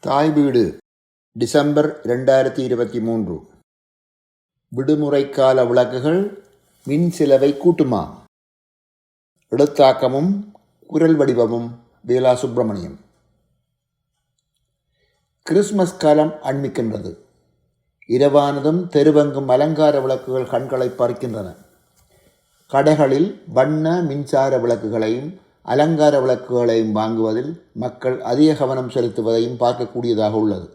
தாய் வீடு டிசம்பர் ரெண்டாயிரத்தி இருபத்தி மூன்று. விடுமுறைக்கால விளக்குகள் மின் செலவை கூட்டுமா? எழுத்தாக்கமும் குரல் வடிவமும் வேலா சுப்பிரமணியம் கிறிஸ்மஸ் காலம் அண்மிக்கின்றது. இரவானதும் தெருவெங்கும் அலங்கார விளக்குகள் கண்களை பறிக்கின்றன. கடைகளில் வண்ண மின்சார விளக்குகளையும் அலங்கார விளக்குகளையும் வாங்குவதில் மக்கள் அதிக கவனம் செலுத்துவதையும் பார்க்கக்கூடியதாக உள்ளது.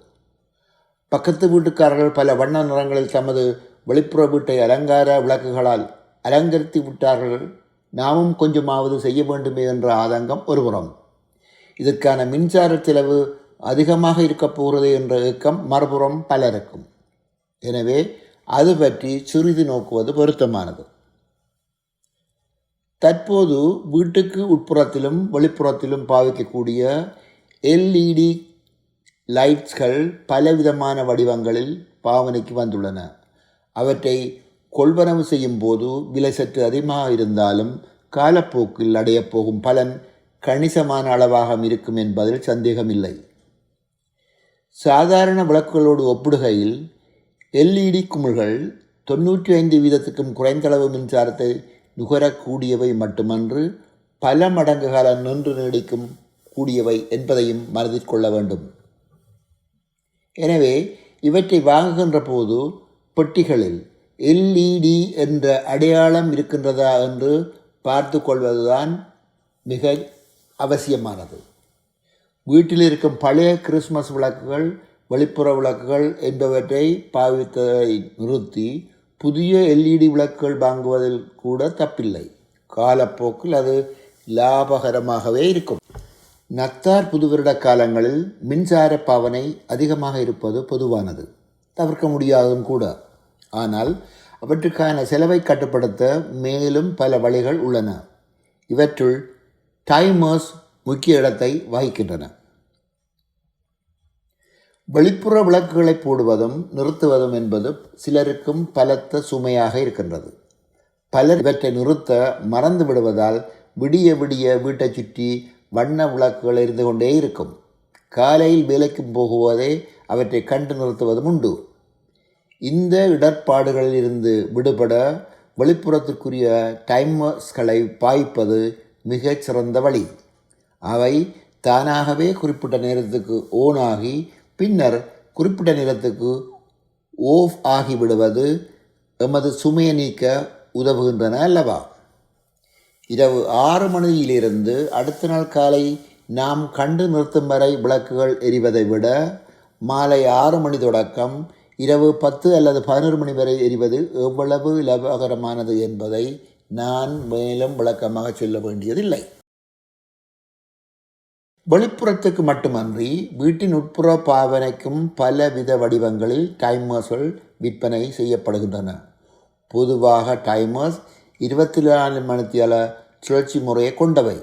பக்கத்து வீட்டுக்காரர்கள் பல வண்ண நிறங்களில் தமது வெளிப்புற வீட்டை அலங்கார விளக்குகளால் அலங்கரித்து விட்டார்கள். நாமும் கொஞ்சமாவது செய்ய வேண்டுமே என்ற ஆதங்கம் ஒருபுறம். இதற்கான மின்சார செலவு அதிகமாக இருக்கப் போகிறது என்ற ஏக்கம் மறுபுறம் பலருக்கும். எனவே அது பற்றி சிறிது நோக்குவது பொருத்தமானது. தற்போது வீட்டுக்கு உட்புறத்திலும் வெளிப்புறத்திலும் பாவிக்கக்கூடிய எல்இடி லைட்ஸ்கள் பலவிதமான வடிவங்களில் பாவனைக்கு வந்துள்ளன. அவற்றை கொள்வனவு செய்யும் போது விலை சற்று அதிகமாக இருந்தாலும் காலப்போக்கில் அடையப்போகும் பலன் கணிசமான அளவாக இருக்கும் என்பதில் சந்தேகமில்லை. சாதாரண விளக்குகளோடு ஒப்பிடுகையில் எல்இடி குமிழ்கள் தொண்ணூற்றி ஐந்து வீதத்துக்கும் குறைந்தளவு மின்சாரத்தை நுகரக்கூடியவை மட்டுமன்று பல மடங்கு காலம் நின்று நீடிக்கும் கூடியவை என்பதையும் மனதில் கொள்ள வேண்டும். எனவே இவற்றை வாங்குகின்ற போது பெட்டிகளில் எல்இடி என்ற அடையாளம் இருக்கின்றதா என்று பார்த்து கொள்வதுதான் மிக அவசியமானது. வீட்டில் இருக்கும் பழைய கிறிஸ்மஸ் விளக்குகள் வெளிப்புற விளக்குகள் என்பவற்றை பாவித்ததை நிறுத்தி புதிய எல்இடி விளக்குகள் வாங்குவதில் கூட தப்பில்லை. காலப்போக்கில் அது லாபகரமாகவே இருக்கும். நத்தார் புதுவருட காலங்களில் மின்சார பாவனை அதிகமாக இருப்பது பொதுவானது. தவிர்க்க முடியாதும் கூட. ஆனால் அவற்றுக்கான செலவை கட்டுப்படுத்த மேலும் பல வழிகள் உள்ளன. இவற்றுள் டைமர்ஸ் முக்கிய இடத்தை வகிக்கின்றன. வெளிப்புற விளக்குகளை போடுவதும் நிறுத்துவதும் என்பது சிலருக்கும் பலத்த சுமையாக இருக்கின்றது. பலர் இவற்றை நிறுத்த மறந்து விடுவதால் விடிய விடிய வீட்டை சுற்றி வண்ண விளக்குகள் இருந்து கொண்டே இருக்கும். காலையில் வேலைக்கு போகுவதே அவற்றை கண்டு நிறுத்துவதும் உண்டு. இந்த இடர்பாடுகளில் இருந்து விடுபட வெளிப்புறத்திற்குரிய டைமர்ஸ்களை பாய்ப்பது மிகச் சிறந்த வழி. அவை தானாகவே குறிப்பிட்ட நேரத்துக்கு ஓனாகி பின்னர் குறிப்பிட்ட நேரத்துக்கு ஓஃப் ஆகிவிடுவது எமது சுமையை நீக்க உதவுகின்றன அல்லவா? இரவு ஆறு மணியிலிருந்து அடுத்த நாள் காலை நாம் கண்டு நிறுத்தும் வரை விளக்குகள் எரிவதை விட மாலை ஆறு மணி தொடக்கம் இரவு பத்து அல்லது பதினொரு மணி வரை எரிவது எவ்வளவு லாபகரமானது என்பதை நான் மேலும் விளக்கமாக சொல்ல வேண்டியதில்லை. வெளிப்புறத்துக்கு மட்டுமன்றி வீட்டின் உட்புற பாவனைக்கும் பல வித வடிவங்களில் டைமர்ஸ்கள் விற்பனை செய்யப்படுகின்றன. பொதுவாக டைமர்ஸ் இருபத்தி நாலு மணித்தியால சுழற்சி முறையை கொண்டவை.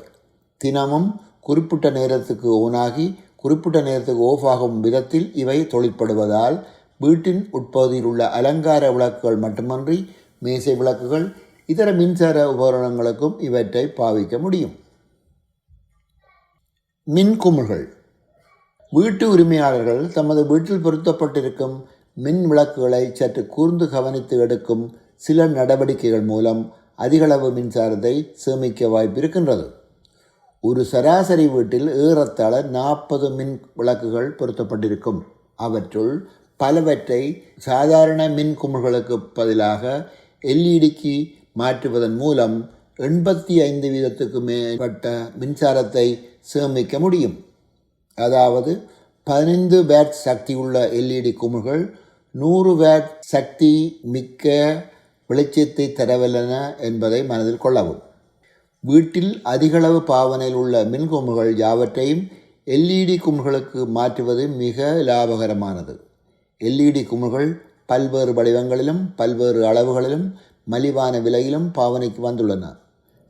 தினமும் குறிப்பிட்ட நேரத்துக்கு ஓனாகி குறிப்பிட்ட நேரத்துக்கு ஓஃப் ஆகும் விதத்தில் இவை தொழிற்படுவதால் வீட்டின் உட்பகுதியில் உள்ள அலங்கார விளக்குகள் மட்டுமன்றி மேசை விளக்குகள் இதர மின்சார உபகரணங்களுக்கும் இவற்றை பாவிக்க முடியும். மின்குமிழ்கள். வீட்டு உரிமையாளர்கள் தமது வீட்டில் பொருத்தப்பட்டிருக்கும் மின் விளக்குகளை சற்று கூர்ந்து கவனித்து எடுக்கும் சில நடவடிக்கைகள் மூலம் அதிகளவு மின்சாரத்தை சேமிக்க வாய்ப்பு இருக்கின்றது ஒரு சராசரி வீட்டில் ஏறத்தாழ நாற்பது மின் விளக்குகள் பொருத்தப்பட்டிருக்கும். அவற்றுள் பலவற்றை சாதாரண மின் குமிழ்களுக்கு பதிலாக எல்இடிக்கு மாற்றுவதன் மூலம் எண்பத்தி ஐந்து வீதத்துக்கு மேற்பட்ட மின்சாரத்தை சேமிக்க முடியும். அதாவது பதினைந்து வேட் சக்தி உள்ள எல்இடி குமிழ்கள் நூறு வேட் சக்தி மிக்க வெளிச்சத்தை தரவல்லன என்பதை மனதில் கொள்ளவும். வீட்டில் அதிகளவு பாவனையில் உள்ள மின்குமிழ்கள் யாவற்றையும் எல்இடி குமிழ்களுக்கு மாற்றுவது மிக லாபகரமானது. எல்இடி குமிழ்கள் பல்வேறு வடிவங்களிலும் பல்வேறு அளவுகளிலும் மலிவான விலையிலும் பாவனைக்கு வந்துள்ளன.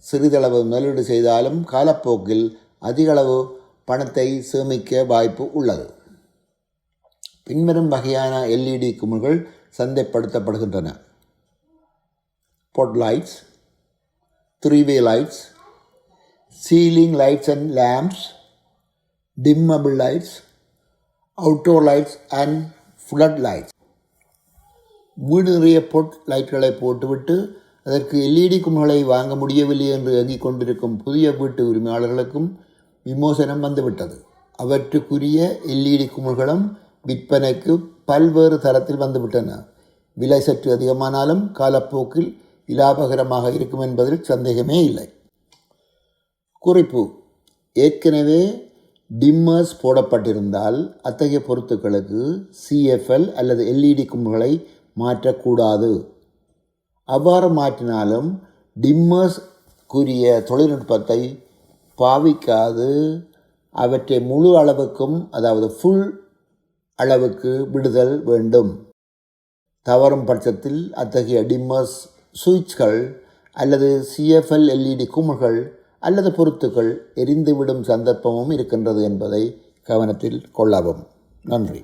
சிறிதளவு முதலீடு செய்தாலும் காலப்போக்கில் அதிகளவு பணத்தை சேமிக்க வாய்ப்பு உள்ளது. பின்வரும் வகையான எல்இடி குமிழ்கள் சந்தைப்படுத்தப்படுகின்றன. Pot lights three way lights ceiling lights and lamps dimmable lights outdoor lights and flood lights வீடு நிறைய பொட் லைட்களை போட்டுவிட்டு அதற்கு எல்இடி கும்பலை வாங்க முடியவில்லை என்று ஏங்கிக் கொண்டிருக்கும் புதிய வீட்டு உரிமையாளர்களுக்கும் விமோசனம் வந்துவிட்டது. அவற்றுக்குரிய எல்இடி குமிழ்களும் விற்பனைக்கு பல்வேறு தரத்தில் வந்துவிட்டன. விலை சற்று அதிகமானாலும் காலப்போக்கில் இலாபகரமாக இருக்கும் என்பதில் சந்தேகமே இல்லை. குறிப்பு. ஏற்கனவே டிம்மர்ஸ் போடப்பட்டிருந்தால் அத்தகைய பொருத்துக்களுக்கு சிஎஃப்எல் அல்லது எல்இடி கும்பல்களை மாற்றக்கூடாது. அவ்வாறு மாற்றினாலும் டிம்மர்ஸ்க்குரிய தொழில்நுட்பத்தை பாவிக்காது. அவற்றை முழு அளவுக்கும் அதாவது ஃபுல் அளவுக்கு விடுதல் வேண்டும். தவறும் பட்சத்தில் அத்தகைய டிம்மர்ஸ் சுவிட்ச்கள் அல்லது சிஎஃப்எல் எல்இடி குமிழ்கள் அல்லது பொருத்துக்கள் எரிந்துவிடும் சந்தர்ப்பமும் இருக்கின்றது என்பதை கவனத்தில் கொள்ளவும். நன்றி.